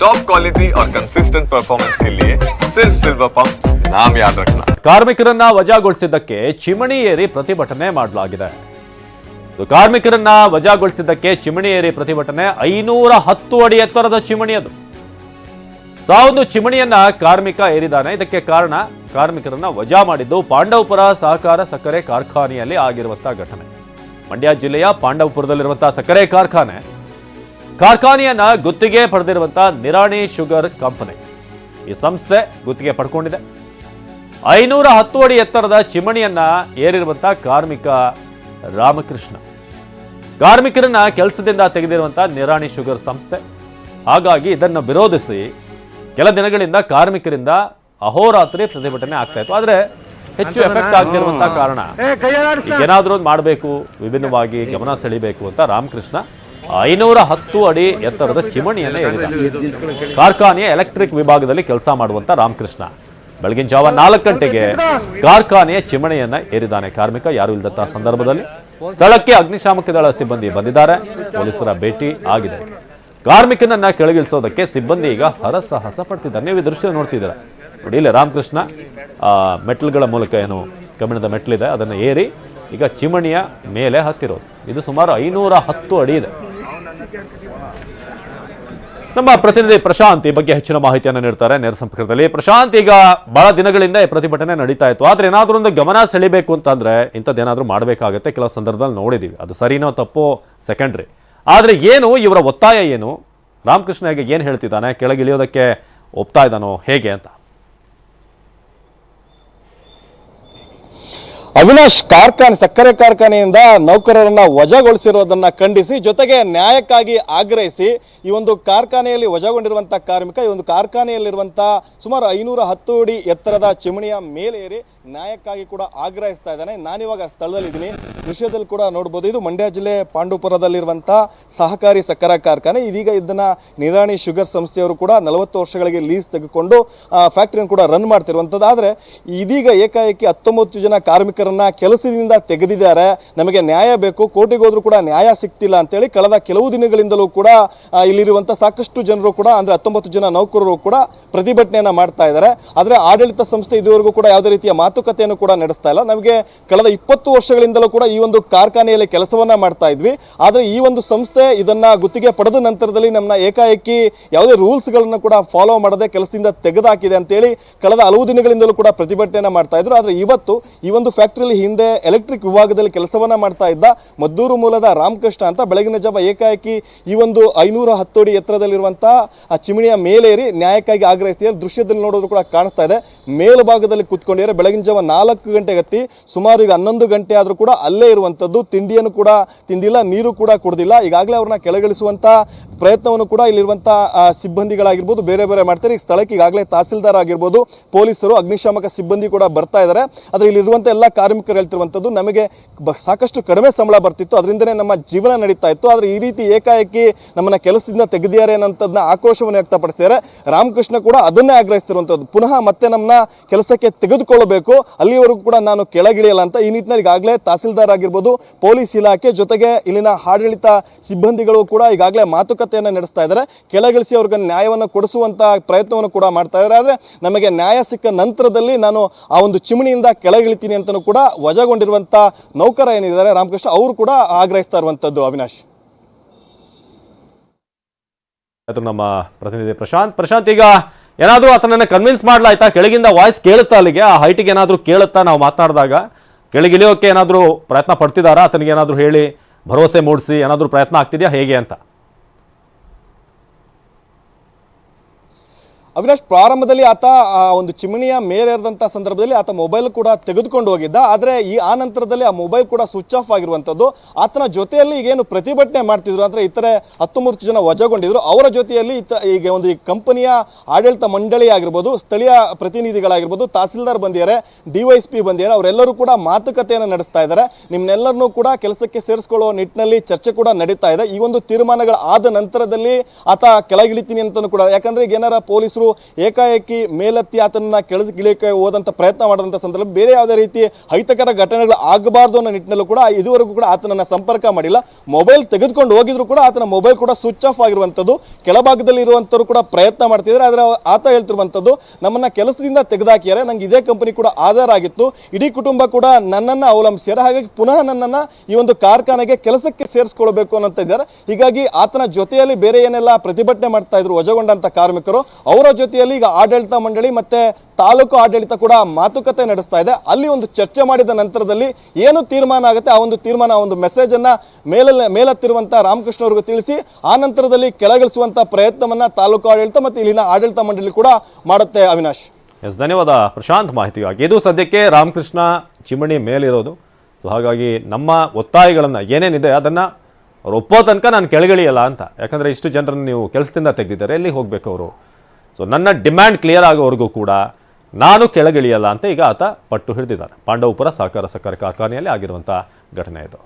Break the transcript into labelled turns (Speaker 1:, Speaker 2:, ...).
Speaker 1: Top quality और consistent performance के लिए सिर्फ सिल्वर पंप नाम याद रखना
Speaker 2: ಕಾರ್ಮಿಕರನ್ನ ವಜಾಗೊಳಿಸಿದ್ದಕ್ಕೆ ಚಿಮಣಿ ಏರಿ ಪ್ರತಿಭಟನೆ ಮಾಡಲಾಗಿದೆ ಸೊ ಕಾರ್ಮಿಕರನ್ನ ವಜಾಗೊಳಿಸಿದ್ದಕ್ಕೆ ಚಿಮಣಿ ಏರಿ ಪ್ರತಿಭಟನೆ ಐನೂರ ಹತ್ತು ಅಡಿ ಎತ್ತರದ ಚಿಮಣಿ ಅದು ಸೊ ಆ ಒಂದು ಚಿಮಣಿಯನ್ನ ಕಾರ್ಮಿಕ ಏರಿದಾನೆ ಇದಕ್ಕೆ ಕಾರಣ ಕಾರ್ಮಿಕರನ್ನ ವಜಾ ಮಾಡಿದ್ದು ಪಾಂಡವಪುರ ಸಹಕಾರ ಸಕ್ಕರೆ ಕಾರ್ಖಾನೆಯಲ್ಲಿ ಆಗಿರುವಂತಹ ಘಟನೆ ಮಂಡ್ಯ ಜಿಲ್ಲೆಯ ಪಾಂಡವಪುರದಲ್ಲಿರುವಂತಹ ಸಕ್ಕರೆ ಕಾರ್ಖಾನೆ ಕಾರ್ಖಾನೆಯನ್ನ ಗುತ್ತಿಗೆ ಪಡೆದಿರುವಂತಹ ನಿರಾಣಿ ಶುಗರ್ ಕಂಪನಿ. ಈ ಸಂಸ್ಥೆ ಗುತ್ತಿಗೆ ಪಡ್ಕೊಂಡಿದೆ. ಐನೂರ ಹತ್ತು ಅಡಿ ಎತ್ತರದ ಚಿಮಣಿಯನ್ನ ಏರಿರುವಂತಹ ಕಾರ್ಮಿಕ ರಾಮಕೃಷ್ಣ. ಕಾರ್ಮಿಕರನ್ನ ಕೆಲಸದಿಂದ ತೆಗೆದಿರುವಂತಹ ನಿರಾಣಿ ಶುಗರ್ ಸಂಸ್ಥೆ. ಹಾಗಾಗಿ ಇದನ್ನು ವಿರೋಧಿಸಿ ಕೆಲ ದಿನಗಳಿಂದ ಕಾರ್ಮಿಕರಿಂದ ಅಹೋರಾತ್ರಿ ಪ್ರತಿಭಟನೆ ಆಗ್ತಾ ಇತ್ತು. ಆದ್ರೆ ಹೆಚ್ಚು ಎಫೆಕ್ಟ್ ಆಗದಿರುವಂತಹ ಕಾರಣ ಏನಾದರೂ ಒಂದು ಮಾಡಬೇಕು ವಿಭಿನ್ನವಾಗಿ ಗಮನ ಸೆಳಿಬೇಕು ಅಂತ ರಾಮಕೃಷ್ಣ ಐನೂರ ಹತ್ತು ಅಡಿ ಎತ್ತರದ ಚಿಮಣಿಯನ್ನು ಏರಿದ ಕಾರ್ಖಾನೆಯ ಎಲೆಕ್ಟ್ರಿಕ್ ವಿಭಾಗದಲ್ಲಿ ಕೆಲಸ ಮಾಡುವಂತ ರಾಮಕೃಷ್ಣ. ಬೆಳಗಿನ ಜಾವ ನಾಲ್ಕು ಗಂಟೆಗೆ ಕಾರ್ಖಾನೆಯ ಚಿಮಣಿಯನ್ನ ಏರಿದ್ದಾನೆ ಕಾರ್ಮಿಕ, ಯಾರು ಇಲ್ಲದಂತಹ ಸಂದರ್ಭದಲ್ಲಿ ಸ್ಥಳಕ್ಕೆ ಅಗ್ನಿಶಾಮಕ ದಳ ಸಿಬ್ಬಂದಿ ಬಂದಿದ್ದಾರೆ. ಪೊಲೀಸರ ಭೇಟಿ ಆಗಿದೆ. ಕಾರ್ಮಿಕನನ್ನ ಕೆಳಗಿಳಿಸೋದಕ್ಕೆ ಸಿಬ್ಬಂದಿ ಈಗ ಹರಸಾಹಸ ಪಡ್ತಿದ್ದಾರೆ. ನೀವು ಈ ದೃಶ್ಯ ನೋಡ್ತಿದ್ದೀರ? ನೋಡಿ, ಇಲ್ಲಿ ರಾಮಕೃಷ್ಣ ಮೆಟ್ಲುಗಳ ಮೂಲಕ ಏನು ಕಬ್ಬಿಣದ ಮೆಟ್ಲಿದೆ. ಅದನ್ನು ಏರಿ ಈಗ ಚಿಮಣಿಯ ಮೇಲೆ ಹತ್ತಿರೋದು. ಇದು ಸುಮಾರು ಐನೂರ ಹತ್ತು ಅಡಿ ಇದೆ. ನಮ್ಮ ಪ್ರತಿನಿಧಿ ಪ್ರಶಾಂತ್ ಈ ಬಗ್ಗೆ ಹೆಚ್ಚಿನ ಮಾಹಿತಿಯನ್ನು ನೀಡ್ತಾರೆ ನೇರ ಸಂಪರ್ಕದಲ್ಲಿ. ಪ್ರಶಾಂತ್, ಈಗ ಬಹಳ ದಿನಗಳಿಂದ ಈ ಪ್ರತಿಭಟನೆ ನಡೀತಾ ಇತ್ತು. ಆದ್ರೆ ಏನಾದ್ರೂ ಒಂದು ಗಮನ ಸೆಳಿಬೇಕು ಅಂತಂದ್ರೆ ಇಂಥದ್ದೇನಾದ್ರೂ ಮಾಡಬೇಕಾಗತ್ತೆ. ಕೆಲವು ಸಂದರ್ಭದಲ್ಲಿ ನೋಡಿದೀವಿ. ಅದು ಸರಿನೋ ತಪ್ಪೋ ಸೆಕೆಂಡ್ರಿ ಆದರೆ ಏನು, ಇವರ ಒತ್ತಾಯ ಏನು? ರಾಮಕೃಷ್ಣ ಹೇಗೆ ಏನು ಹೇಳ್ತಿದ್ದಾನೆ? ಕೆಳಗಿಳಿಯೋದಕ್ಕೆ ಒಪ್ತಾ ಇದ್ದಾನೋ ಹೇಗೆ ಅಂತ.
Speaker 3: ಅವಿನಾಶ್ ಕಾರ್ಖಾನೆ, ಸಕ್ಕರೆ ಕಾರ್ಖಾನೆಯಿಂದ ನೌಕರರನ್ನ ವಜಾಗೊಳಿಸಿರುವುದನ್ನು ಖಂಡಿಸಿ, ಜೊತೆಗೆ ನ್ಯಾಯಕ್ಕಾಗಿ ಆಗ್ರಹಿಸಿ ಈ ಒಂದು ಕಾರ್ಖಾನೆಯಲ್ಲಿ ವಜಾಗೊಂಡಿರುವಂತಹ ಕಾರ್ಮಿಕ, ಈ ಒಂದು ಕಾರ್ಖಾನೆಯಲ್ಲಿರುವಂತಹ ಸುಮಾರು ಐನೂರ ಹತ್ತು ಅಡಿ ಎತ್ತರದ ಚಿಮಣಿಯ ಮೇಲೇರಿ ನ್ಯಾಯಕ್ಕಾಗಿ ಕೂಡ ಆಗ್ರಹಿಸ್ತಾ ಇದ್ದಾನೆ. ನಾನಿವಾಗ ಸ್ಥಳದಲ್ಲಿದ್ದೀನಿ. ದೃಶ್ಯದಲ್ಲಿ ಕೂಡ ನೋಡ್ಬೋದು. ಇದು ಮಂಡ್ಯ ಜಿಲ್ಲೆ ಪಾಂಡುಪುರದಲ್ಲಿರುವಂಥ ಸಹಕಾರಿ ಸಕ್ಕರೆ ಕಾರ್ಖಾನೆ. ಇದೀಗ ಇದನ್ನ ನಿರಾಣಿ ಶುಗರ್ ಸಂಸ್ಥೆಯವರು ಕೂಡ ನಲವತ್ತು ವರ್ಷಗಳಿಗೆ ಲೀಸ್ ತೆಗೆದುಕೊಂಡು ಫ್ಯಾಕ್ಟರಿಯನ್ನು ಕೂಡ ರನ್ ಮಾಡ್ತಿರುವಂಥದ್ದು. ಆದರೆ ಇದೀಗ ಏಕಾಏಕಿ ಹತ್ತೊಂಬತ್ತು ಜನ ಕಾರ್ಮಿಕರನ್ನ ಕೆಲಸದಿಂದ ತೆಗೆದಿದ್ದಾರೆ. ನಮಗೆ ನ್ಯಾಯ ಬೇಕು. ಕೋರ್ಟಿಗೆ ಹೋದ್ರೂ ಕೂಡ ನ್ಯಾಯ ಸಿಗ್ತಿಲ್ಲ ಅಂತೇಳಿ ಕಳೆದ ಕೆಲವು ದಿನಗಳಿಂದಲೂ ಕೂಡ ಇಲ್ಲಿರುವಂಥ ಸಾಕಷ್ಟು ಜನರು ಕೂಡ, ಅಂದ್ರೆ ಹತ್ತೊಂಬತ್ತು ಜನ ನೌಕರರು ಕೂಡ ಪ್ರತಿಭಟನೆಯನ್ನು ಮಾಡ್ತಾ ಇದ್ದಾರೆ. ಆದರೆ ಆಡಳಿತ ಸಂಸ್ಥೆ ಇದುವರೆಗೂ ಕೂಡ ಯಾವುದೇ ರೀತಿಯ ಮಾತುಕತೆಯನ್ನು ಕೂಡ ನಡೆಸ್ತಾ ಇಲ್ಲ. ನಮಗೆ ಕಳೆದ ಇಪ್ಪತ್ತು ವರ್ಷಗಳಿಂದಲೂ ಕೂಡ ಈ ಒಂದು ಕಾರ್ಖಾನೆಯಲ್ಲಿ ಕೆಲಸವನ್ನ ಮಾಡ್ತಾ ಇದ್ವಿ. ಆದರೆ ಈ ಒಂದು ಸಂಸ್ಥೆ ಇದನ್ನ ಗುತ್ತಿಗೆ ಪಡೆದ ನಂತರದಲ್ಲಿ ನಮ್ಮನ್ನ ಏಕಾಏಕಿ ಯಾವುದೇ ರೂಲ್ಸ್ಗಳನ್ನು ಕೂಡ ಫಾಲೋ ಮಾಡದೆ ಕೆಲಸದಿಂದ ತೆಗೆದುಹಾಕಿದೆ ಅಂತೇಳಿ ಕಳೆದ ಹಲವು ದಿನಗಳಿಂದಲೂ ಕೂಡ ಪ್ರತಿಭಟನೆಯನ್ನ ಮಾಡ್ತಾ ಇದ್ರು. ಆದರೆ ಇವತ್ತು ಈ ಒಂದು ಫ್ಯಾಕ್ಟರಿಯಲ್ಲಿ ಹಿಂದೆ ಎಲೆಕ್ಟ್ರಿಕ್ ವಿಭಾಗದಲ್ಲಿ ಕೆಲಸವನ್ನ ಮಾಡ್ತಾ ಇದ್ದ ಮದ್ದೂರು ಮೂಲದ ರಾಮಕೃಷ್ಣ ಅಂತ ಬೆಳಗಿನ ಜಾವ ಏಕಾಏಕಿ ಈ ಒಂದು ಐನೂರ ಹತ್ತು ಅಡಿ ಎತ್ತರದಲ್ಲಿರುವಂತಹ ಆ ಚಿಮಣಿಯ ಮೇಲೇರಿ ನ್ಯಾಯಕ್ಕಾಗಿ ಆಗ್ರಹಿಸ್ತಿದ್ದಾರೆ. ದೃಶ್ಯದಲ್ಲಿ ನೋಡೋದು ಕೂಡ ಕಾಣಿಸ್ತಾ ಇದೆ. ಮೇಲ್ಭಾಗದಲ್ಲಿ ಕುತ್ಕೊಂಡಿದ್ದಾರೆ. ಬೆಳಗಿನ ಜಾವ ನಾಲ್ಕು ಹತ್ತಿ ಸುಮಾರು ಈಗ ಹನ್ನೊಂದು ಗಂಟೆ ಆದರೂ ಕೂಡ ಅಲ್ಲೇ ಇರುವಂಥದ್ದು ತಿಂಡಿಯನ್ನು ಕೂಡ ತಿಂದಿಲ್ಲ, ನೀರು ಕೂಡ ಕುಡ್ದಿಲ್ಲ. ಈಗಾಗಲೇ ಅವ್ರನ್ನ ಕೆಳಗಿಳಿಸುವಂಥ ಪ್ರಯತ್ನವನ್ನು ಕೂಡ ಇಲ್ಲಿರುವಂಥ ಸಿಬ್ಬಂದಿಗಳಾಗಿರ್ಬೋದು, ಬೇರೆ ಬೇರೆ ಮಾಡ್ತಾರೆ. ಈ ಸ್ಥಳಕ್ಕೆ ಈಗಾಗಲೇ ತಹಸೀಲ್ದಾರ್ ಆಗಿರ್ಬೋದು, ಪೊಲೀಸರು, ಅಗ್ನಿಶಾಮಕ ಸಿಬ್ಬಂದಿ ಕೂಡ ಬರ್ತಾ ಇದ್ದಾರೆ ಆದರೆ ಇಲ್ಲಿರುವಂಥ ಎಲ್ಲ ಕಾರ್ಮಿಕರು ಹೇಳ್ತಿರುವಂಥದ್ದು ನಮಗೆ ಸಾಕಷ್ಟು ಕಡಿಮೆ ಸಂಬಳ ಬರ್ತಿತ್ತು. ಅದರಿಂದನೇ ನಮ್ಮ ಜೀವನ ನಡೀತಾ ಇತ್ತು. ಆದರೆ ಈ ರೀತಿ ಏಕಾಏಕಿ ನಮ್ಮನ್ನ ಕೆಲಸದಿಂದ ತೆಗೆದಿದ್ದಾರೆ ಅನ್ನೋಂಥದ್ದನ್ನ ಆಕ್ರೋಶವನ್ನು ವ್ಯಕ್ತಪಡಿಸ್ತಿದ್ದಾರೆ. ರಾಮಕೃಷ್ಣ ಕೂಡ ಅದನ್ನೇ ಆಗ್ರಹಿಸ್ತಿರುವಂಥದ್ದು ಪುನಃ ಮತ್ತೆ ನಮ್ಮನ್ನ ಕೆಲಸಕ್ಕೆ ತೆಗೆದುಕೊಳ್ಳಬೇಕು. ಅಲ್ಲಿವರೆಗೂ ಕೂಡ ನಾನು ಕೆಳಗಿಳಿಯಲ್ಲ ಅಂತ ಈ ನಿಟ್ಟಿನಲ್ಲಿ ಈಗಾಗಲೇ ತಹಸೀಲ್ದಾರ್ ಆಗಿರ್ಬೋದು, ಪೊಲೀಸ್ ಇಲಾಖೆ ಜೊತೆಗೆ ಇಲ್ಲಿನ ಆಡಳಿತ ಸಿಬ್ಬಂದಿಗಳು ಕೂಡ ಈಗಾಗಲೇ ಮಾತುಕತೆಯನ್ನು ನಡೆಸ್ತಾ ಇದ್ದಾರೆ. ಕೆಳಗಿಳಿಸಿ ಅವ್ರಿಗೆ ನ್ಯಾಯವನ್ನು ಕೊಡಿಸುವಂತ ಪ್ರಯತ್ನವನ್ನು ಕೂಡ ಮಾಡ್ತಾ ಇದ್ದಾರೆ. ಆದರೆ ನಮಗೆ ನ್ಯಾಯ ಸಿಕ್ಕ ನಂತರದಲ್ಲಿ ನಾನು ಆ ಒಂದು ಚಿಮಣಿಯಿಂದ ಕೆಳಗಿಳಿತೀನಿ ಅಂತಲೂ ಕೂಡ ವಜಾಗೊಂಡಿರುವಂತ ನೌಕರ ಏನಿದ್ದಾರೆ, ರಾಮಕೃಷ್ಣ, ಅವರು ಕೂಡ ಆಗ್ರಹಿಸ್ತಾ ಇರುವಂತದ್ದು ಅವಿನಾಶ್.
Speaker 2: ನಮ್ಮ ಪ್ರತಿನಿಧಿ ಪ್ರಶಾಂತ್. ಪ್ರಶಾಂತ್, ಈಗ ಏನಾದರೂ ಆತನನ್ನು ಕನ್ವಿನ್ಸ್ ಮಾಡ್ಲಾಯ್ತಾ? ಕೆಳಗಿಂದ ವಾಯ್ಸ್ ಕೇಳುತ್ತಾ ಅಲ್ಲಿಗೆ? ಆ ಹೈಟಿಗೆ ಏನಾದರೂ ಕೇಳುತ್ತಾ ನಾವು ಮಾತನಾಡಿದಾಗ ಕೆಳಗಿಳಿಯೋಕೆ ಏನಾದರೂ ಪ್ರಯತ್ನ ಪಡ್ತಿದ್ದಾರಾ? ಆತನಿಗೆ ಏನಾದರೂ ಹೇಳಿ ಭರವಸೆ ಮೂಡಿಸಿ ಏನಾದರೂ ಪ್ರಯತ್ನ ಆಗ್ತಿದೆಯಾ? ಹೇಗೆ ಅಂತ?
Speaker 3: ಅವಿನಾಶ್, ಪ್ರಾರಂಭದಲ್ಲಿ ಆತ ಒಂದು ಚಿಮಣಿಯ ಮೇಲೇರಿದಂಥ ಸಂದರ್ಭದಲ್ಲಿ ಆತ ಮೊಬೈಲ್ ಕೂಡ ತೆಗೆದುಕೊಂಡು ಹೋಗಿದ್ದ. ಆದರೆ ಈ, ಆ ನಂತರದಲ್ಲಿ ಆ ಮೊಬೈಲ್ ಕೂಡ ಸ್ವಿಚ್ ಆಫ್ ಆಗಿರುವಂಥದ್ದು ಆತನ ಜೊತೆಯಲ್ಲಿ ಈಗೇನು ಪ್ರತಿಭಟನೆ ಮಾಡ್ತಿದ್ರು. ಅಂದ್ರೆ ಇತರೆ ಹತ್ತೊಂಬತ್ತು ಜನ ವಜಾಗೊಂಡಿದ್ರು. ಅವರ ಜೊತೆಯಲ್ಲಿ ಈಗ ಒಂದು ಈ ಕಂಪನಿಯ ಆಡಳಿತ ಮಂಡಳಿ ಆಗಿರ್ಬೋದು, ಸ್ಥಳೀಯ ಪ್ರತಿನಿಧಿಗಳಾಗಿರ್ಬೋದು, ತಹಸೀಲ್ದಾರ್ ಬಂದಿದ್ದಾರೆ ಡಿವೈಎಸ್ಪಿ ಬಂದಿದ್ದಾರೆ. ಅವರೆಲ್ಲರೂ ಕೂಡ ಮಾತುಕತೆಯನ್ನು ನಡೆಸ್ತಾ ಇದ್ದಾರೆ. ನಿಮ್ನೆಲ್ಲರನ್ನೂ ಕೂಡ ಕೆಲಸಕ್ಕೆ ಸೇರಿಸ್ಕೊಳ್ಳುವ ನಿಟ್ಟಿನಲ್ಲಿ ಚರ್ಚೆ ಕೂಡ ನಡೀತಾ ಇದೆ. ಈ ಒಂದು ತೀರ್ಮಾನಗಳು ಆದ ನಂತರದಲ್ಲಿ ಆತ ಕೆಳಗಿಳಿತೀನಿ ಅಂತಲೂ ಕೂಡ, ಯಾಕಂದ್ರೆ ಈಗ ಏನಾರ ಪೊಲೀಸರು ಕಾರ್ಮಿಕರು ಏಕಾಏಕಿ ಮೇಲೆತ್ತಿ ಆತನನ್ನ ಕೆಳಗಿಳಿಯಕ್ಕೆ ಹೋದಂಥ ಪ್ರಯತ್ನ ಮಾಡಿದಂಥ ಸಂದರ್ಭ ಬೇರೆ ಯಾವುದೇ ರೀತಿ ಅಹಿತಕರ ಘಟನೆಗಳು ಆಗಬಾರ್ದು ಅನ್ನೋ ನಿಟ್ಟಿನಲ್ಲೂ ಕೂಡ ಇದುವರೆಗೂ ಕೂಡ ಆತನನ್ನ ಸಂಪರ್ಕ ಮಾಡಿಲ್ಲ. ಮೊಬೈಲ್ ತೆಗೆದುಕೊಂಡು ಹೋಗಿದ್ರು ಕೂಡ ಆತನ ಮೊಬೈಲ್ ಕೂಡ ಸ್ವಿಚ್ ಆಫ್ ಆಗಿರುವಂಥದ್ದು ಕೆಳಭಾಗದಲ್ಲಿ ಇರುವಂಥವ್ರು ಕೂಡ ಪ್ರಯತ್ನ ಮಾಡ್ತಿದ್ದಾರೆ. ಆದರೆ ಆತ ಹೇಳ್ತಿರುವಂಥದ್ದು ನಮ್ಮನ್ನ ಕೆಲಸದಿಂದ ತೆಗೆದಾಕಿದ್ದಾರೆ. ನಂಗೆ ಇದೇ ಕಂಪನಿ ಕೂಡ ಆಧಾರ ಆಗಿತ್ತು. ಇಡೀ ಕುಟುಂಬ ಕೂಡ ನನ್ನನ್ನ ಅವಲಂಬಿಸಿದ್ದಾರೆ. ಹಾಗಾಗಿ ಪುನಃ ನನ್ನನ್ನ ಈ ಒಂದು ಕಾರ್ಖಾನೆಗೆ ಕೆಲಸಕ್ಕೆ ಸೇರಿಸ್ಕೊಳ್ಬೇಕು ಅನ್ನೋಂತ ಇದ್ದಾರೆ. ಹೀಗಾಗಿ ಆತನ ಜೊತೆಯಲ್ಲಿ ಬೇರೆ ಏನೆಲ್ಲ ಪ್ರತಿಭಟನೆ ಮಾಡ್ತಾ ಇದ್ರು ವಜಗೊಂಡಂಥ ಕಾರ್ಮಿಕರು, ಅವರ ಜೊತೆಯಲ್ಲಿ ಈಗ ಆಡಳಿತ ಮಂಡಳಿ ಮತ್ತೆ ತಾಲೂಕು ಆಡಳಿತ ಕೂಡ ಮಾತುಕತೆ ನಡೆಸ್ತಾ ಇದೆ. ಅಲ್ಲಿ ಒಂದು ಚರ್ಚೆ ಮಾಡಿದ ನಂತರದಲ್ಲಿ ಏನು ತೀರ್ಮಾನ ಆಗುತ್ತೆ? ಆ ಒಂದು ತೀರ್ಮಾನ ಒಂದು ಮೆಸೇಜ್ ಅನ್ನ ಮೇಲಲ್ಲಿ ಮೇಲೆತ್ತಿರುವಂತ ರಾಮಕೃಷ್ಣ ಅವ್ರಿಗೂ ತಿಳಿಸಿ, ಆ ನಂತರದಲ್ಲಿ ಕೆಳಗಿಳಿಸುವಂತ ಪ್ರಯತ್ನವನ್ನ ತಾಲೂಕು ಆಡಳಿತ ಮತ್ತೆ ಇಲ್ಲಿನ ಆಡಳಿತ ಮಂಡಳಿ ಕೂಡ ಮಾಡುತ್ತೆ ಅವಿನಾಶ್.
Speaker 2: ಎಸ್ ಧನ್ಯವಾದ ಪ್ರಶಾಂತ್ ಮಾಹಿತಿಗಾಗಿ. ಇದು ಸದ್ಯಕ್ಕೆ ರಾಮಕೃಷ್ಣ ಚಿಮಣಿ ಮೇಲಿರೋದು. ಸೊ ಹಾಗಾಗಿ ನಮ್ಮ ಒತ್ತಾಯಗಳನ್ನು ಏನೇನಿದೆ ಅದನ್ನು ಅವ್ರು ಒಪ್ಪೋ ತನಕ ನಾನು ಕೆಳಗಿಳಿಯಲ್ಲ ಅಂತ. ಯಾಕಂದರೆ ಇಷ್ಟು ಜನರನ್ನು ನೀವು ಕೆಲಸದಿಂದ ತೆಗೆದಿದ್ದಾರೆ. ಎಲ್ಲಿ ಹೋಗಬೇಕು ಅವರು? ಸೊ ನನ್ನ ಡಿಮ್ಯಾಂಡ್ ಕ್ಲಿಯರ್ ಆಗೋವರೆಗೂ ಕೂಡ ನಾನು ಕೆಳಗಿಳಿಯಲ್ಲ ಅಂತ ಈಗ ಆತ ಪಟ್ಟು ಹಿಡಿದಿದ್ದಾನೆ. ಪಾಂಡವಪುರ ಸಹಕಾರ ಸಕ್ಕರೆ ಕಾರ್ಖಾನೆಯಲ್ಲಿ ಆಗಿರುವಂಥ ಘಟನೆ ಇದು.